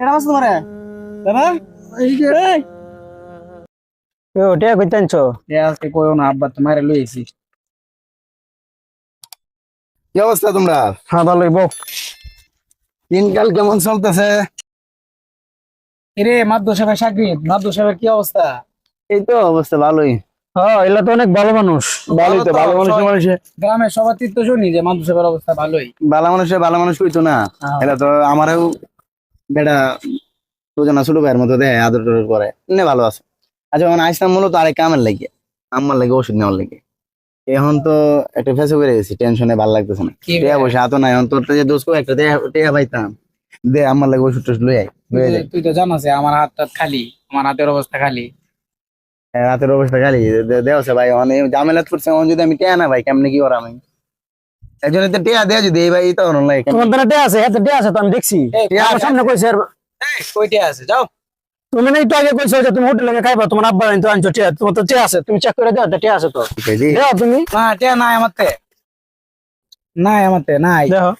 কেডা মাছ তোমারে দাদা এই যে ও টিয়া আজকে কইও না আব্বা তোমারে লইছি কি অবস্থা তোমরা হ্যাঁ ভালোই দিনকাল কেমন চলতেছে? এরে মাদ্দু সাহেবের সাকিব মাদ্দু সাহেবের কি অবস্থা এই তো অবস্থা ভালোই। হ্যাঁ এলা তো অনেক ভালো মানুষ। ভালোই তো ভালো মানুষ মানুষে। গ্রামের সবার তীর্থ শুনি যে মাদ্দু সাহেবের অবস্থা ভালোই। ভালো মানুষে ভালো মানুষ কইতো না। হ্যাঁ। এটা তো আমারও বেটা তোজনা ছোট ভাইয়ের মতো দেয় আদর টদর করে। নে ভালো আছে। আচ্ছা এখন আইসলাম মূলত আরেক কামের লাগে। আমার লাগে ওষুধ নেওয়ার লাগে। এখন তো একটা ফেসে করে গেছি টেনশনে ভালো লাগতেছে না। কি টেয়া বসে হাতও নাই এখন তোর যে দোষ করে একটা টেয়া- পাইতাম। দে আমার লাগে ওষুধ টষুধ লই লই তুই তো জানাস আমার হাত টাত খালি আমার হাতের অবস্থা খালি। হ্যাঁ, রাতের অবস্থা খালি দেওয়া ভাই অনেক ঝামেলা করছে এখন যদি আমি টেয়া না ভাই কেমনে কি করাম আমি? একজনে তো টেয়া দেয়া যদি এই ভাই তো লাগে তোমার দ্বারা টিয়া আছে হাতে টিয়া আছে তো আমি দেখছি। আমার সামনে কইছে আর আছে? যাও। তুমি না একটু আগে কইছো যে তুমি হোটেলে খাইবা তোমার আব্বা আনতো আনছো টিয়া তোমার তো টিয়া আছে তুমি চেক করে দাও টিয়া আছে তো। দেও তুমি। না টিয়া নাই নাই আমাতে নাই। দেখো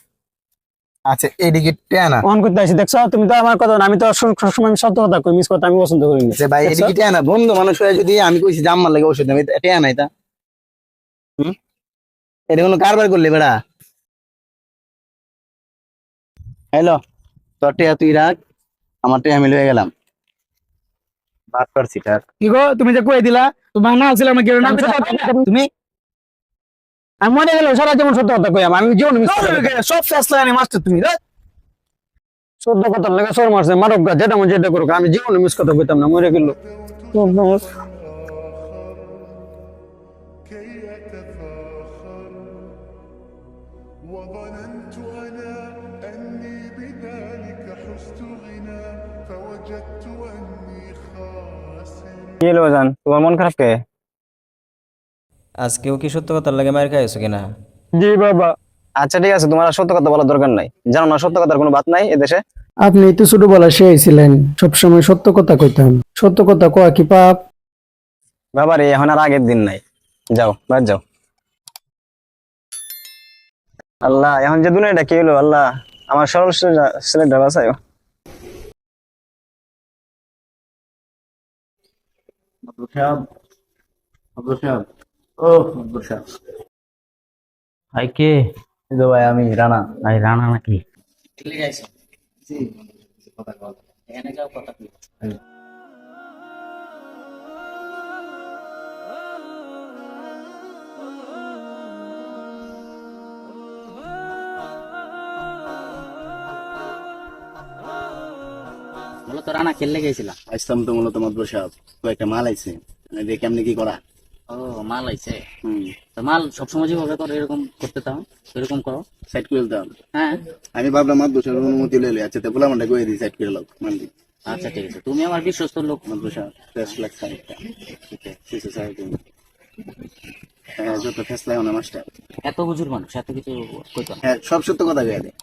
আচ্ছা এদিকে টেয়া না। অন করতে আসি দেখছ? তুমি তো আমার কথা আমি তো সব- সবসময় আমি সত্য কথা কই মিস কথা আমি পছন্দ করি না। ভাই এদিকে টেয়া না। বন্ধু মানুষ হয়ে যদি আমি কইছি যে আমার লাগে ওষুধ নেবে টেয়া নাই তা। হুম? এটা কোনো কারবার করলে বেড়া? হ্যালো তোর টেয়া তুই রাখ আমার টেয়া আমি লয়ে গেলাম। বাদ পারছি তার কি গো তুমি যে কই দিলা তোমার না ছিল আমাকে না তুমি আমি মনে গেল সারা যেমন সত্য কথা কই আমি জীবন মিস সব ফেসলা আনি মাস্টার তুমি রে সত্য কথা লাগে সর মারছে মারক যেটা মন যেটা করুক আমি জীবনে মিস কথা কইতাম না মরে গেল। কি হলো জান তোমার মন খারাপ কে? আজকেও কি সত্য কথার লাগে মার খাইছো কিনা? জি বাবা। আচ্ছা ঠিক আছে তোমার আর সত্য কথা বলার দরকার নাই। জানো না সত্য কথার কোনো বাত নাই এদেশে আপনি তো ছোটবেলা ছিলেন সবসময় সত্য কথা কইতাম। সত্য কথা কয়া কি পাপ? বাবা রে এখন আর আগের দিন নাই। যাও বাদ যাও। আল্লাহ এখন যে দুনিয়াটা কি হলো আল্লাহ। আমার সরল ছেলেটা বাঁচায় আব্দুল সাহেব? আব্দুল সাহেব? ও আব্দুল সাহেব। ভাই কে? তো ভাই আমি রানা। ভাই রানা নাকি? মূলত রানা খেললে গেছিলাম। আসতাম তো মূলত মাদ্র সাহেব কয়েকটা মাল আইছে। মানে দেখে কেমনে কি করা? ও মাল আইছে? হুম। তো মাল সবসময় যেভাবে করো এরকম করতে তাও এরকম করো। সাইড করে দিতাম হ্যাঁ। আমি ভাবলাম মাদ্র সাহেব অনুমতি লইলে আচ্ছা তো বললাম এটা কয়ে দিই সাইড করে লোক মানলি আচ্ছা ঠিক আছে। তুমি আমার বিশ্বস্ত লোক। মাদ্র সাহেব লাখ সাইডটা শিশু সাহেব হ্যাঁ যত ফেসলাই অনেক মাস্টার। এত বুঝুর মানুষ এত কিছু হ্যাঁ সব সত্য কথা কয়ে দেয়।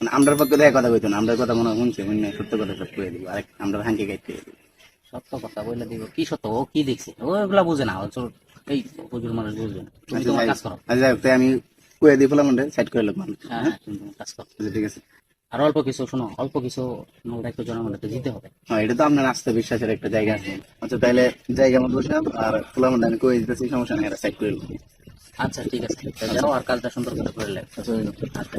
মানে আমরার পক্ষে কথা কইতো না আমরার কথা মনে হয় শুনছে মনে সত্য কথা সব কয়ে দিব আরেক আমরা হাঙ্কে দিব। সত্য কথা বলে দিব কি সত্য? ও কি দেখছে? ও এগুলা বুঝে না এই বুঝুর মানুষ বুঝবে না। তুমি তোমার কাজ করো। আচ্ছা তাই আমি কয়ে দিয়ে ফেলাম সাইড করে লোক মানুষ। হ্যাঁ হ্যাঁ, তুমি তোমার কাজ করো। আচ্ছা, ঠিক আছে। আর অল্প কিছু শোনো অল্প কিছু দায়িত্ব জনগণকে দিতে হবে। হ্যাঁ এটা তো আপনার আস্থা বিশ্বাসের একটা জায়গা আছে। আচ্ছা তাহলে জায়গা মতো বসে আর খোলা মধ্যে আমি কয়ে দিতেছি সমস্যা নেই সাইড করে আচ্ছা ঠিক আছে। যাও আর কাজটা সুন্দর করে করে আচ্ছা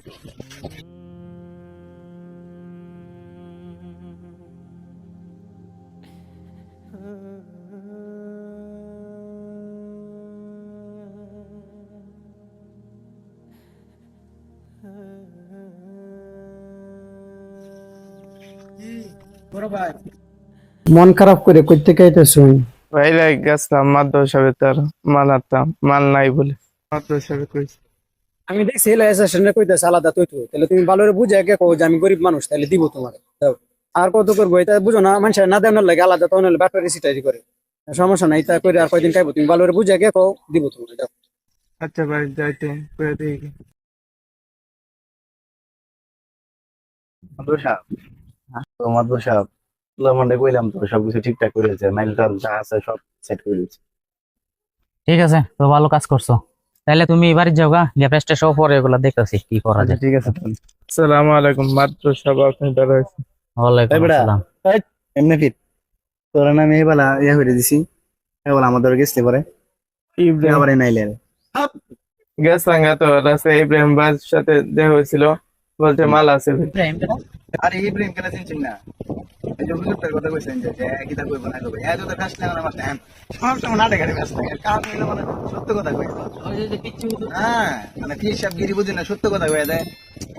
মন খারাপ করে কইতে কাইতেছুন বাইরে গেছিলাম মাদ্রাসাবে তার মাল নাই বলে। মাদ্রাসাবে কইছে। আমি দেখছি এলা এসেশনে কইতেছে আলাদা তুই তো তাহলে তুমি ভালো করে বুঝে কে কও যে আমি গরিব মানুষ তাহলে দিব তোমার। আর কত করব এটা বুঝো না মানুষের না দেওয়ার লাগে আলাদা তো হলে ব্যাপারে সিটারি করে। সমস্যা নাই তা করে আর কয়দিন খাইবো। তুমি ভালো করে বুঝে কে কও দিব তোমার দাও। আচ্ছা বাড়ি যাইতে মাদ্র সাহেব তো মাদ্র সাহেব কইলাম তো সবকিছু ঠিকঠাক করেছে মাইল টাল যা আছে সব সেট করে দিয়েছে ঠিক আছে তো ভালো কাজ করছ। তাহলে তুমি বাড়ির যাও গা গিয়ে প্রেস্টে সহ পরে এগুলো দেখতেছি কি করা যায়। ঠিক আছে তাহলে। সালাম আলাইকুম মাদ্রাসা আপনি দাঁড়াইছে ওয়ালাইকুম আসসালাম। এমনি ফিট। তোরা নামে ইয়ে করে দিছি আমাদের গেছতে পারে। ইব্রাহিম। আবার নাইলে। গেছলাম তো রাস্তায় ইব্রাহিম ভাইয়ের সাথে দেখা হয়েছিল। বলছে মাল আছে। আরে ইব্রাহিম কেন চিনছেন না? এই যে হুজুরটার কথা কইছেন যে একই তা কইব না কইব। এত তো কাজ লাগে না মাস্টার সব সময় নাটক করে ব্যস্ত। কাজ হইলে মানে সত্য কথা কই হ্যাঁ মানে কি সব গিরি বুঝি না সত্য কথা কই দেয়।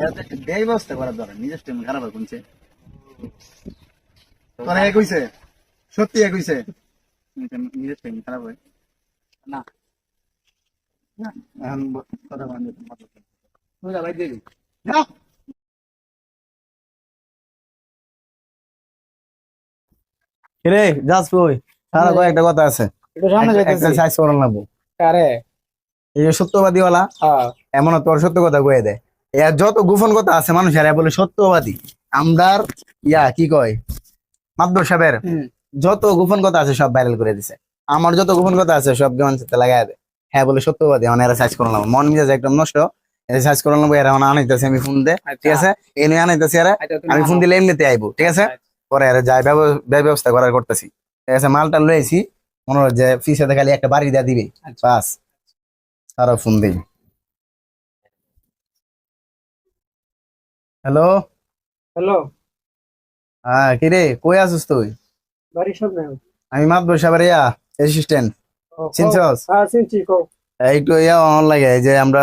এটা তো ব্যয় ব্যবস্থা করার দরকার নিজের টাইম খারাপ হয় কোনছে। তোরা এক হইছে। সত্যি এক হইছে। নিজের টাইম খারাপ হয়। না। না, এখন কথা। বুঝা ভাই দিয়ে দিই। কিরে যাস কই? সারা কয়েকটা কথা আছে। একটু সামনে একটা সাইজ করন লাগবো কারে এই যে সত্যবাদী ওলা হ্যাঁ। এমন তোর সত্য কথা কয়ে দেয় এর যত গোপন কথা আছে মানুষের বলে সত্যবাদী। আমরার ইয়া কি কয়? মাদ্র সাহেবের। যত গোপন কথা আছে সব ভাইরাল করে দিছে। আমার যত গোপন কথা আছে সব গেমন সাথে লাগাই দেয় হ্যাঁ বলে সত্যবাদী মানে এরা সাইজ করলাম মন মিজাজ একদম নষ্ট। এরা সাইজ করলাম এরা আনাইতেছে আমি ফোন দে ঠিক আছে? এনে আনাইতেছি এরা। আমি ফোন দিলে এমনিতে আইবো ঠিক আছে? পরে এরা যাই ব্যবস্থা করার করতেছি। মালটা লয়েছি মনে হয় যে ফিসে খালি একটা বাড়ি দিয়ে দিবে। বাস। তারা ফোন দিই। হ্যালো হ্যালো হ্যাঁ কিরে কই আছিস তুই? বাড়ির সামনে আমি মাতবর সাহেবের ইয়া অ্যাসিস্ট্যান্ট চিনছস? হ্যাঁ চিনছি কো একটু ইয়া অন লাগে এই যে আমরা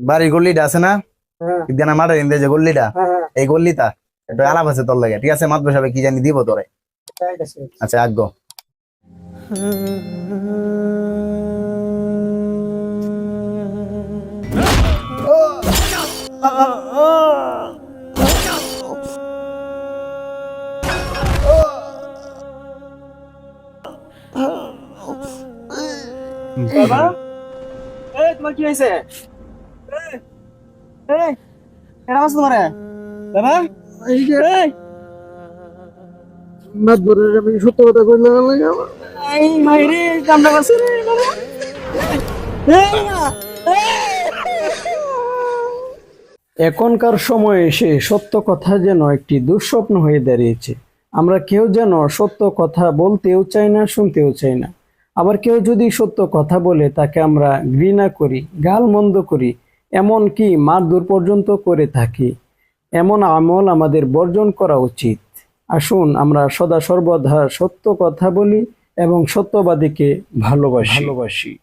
বাড়ির গল্লিটা আছে না? হ্যাঁ। মাঠের যে গল্লিটা হ্যাঁ। এই গল্লিটা। একটু আলাপ আছে তোর লাগে, ঠিক আছে? মাতবর সাহেব কি জানি দিব তোরে। আচ্ছা আগ্য বাবা? এই, তোমার কি হয়েছে? এই এটা আছে তোমার। বাবা? এই যে এই। আমি সত্য কথা কইলাম এই মাইরে কামড়া আছে রে বাবা এই মা এখনকার সময়ে এসে সত্য কথা যেন একটি দুঃস্বপ্ন হয়ে দাঁড়িয়েছে। আমরা কেউ যেন সত্য কথা বলতেও চাই না শুনতেও চাই না। আবার কেউ যদি সত্য কথা বলে তাকে আমরা ঘৃণা করি গাল মন্দ করি এমন কি মারধর পর্যন্ত করে থাকি। এমন আমল আমাদের বর্জন করা উচিত। আসুন আমরা সদা সর্বদা সত্য কথা বলি এবং সত্যবাদীকে ভালোবাসি। ভালোবাসি।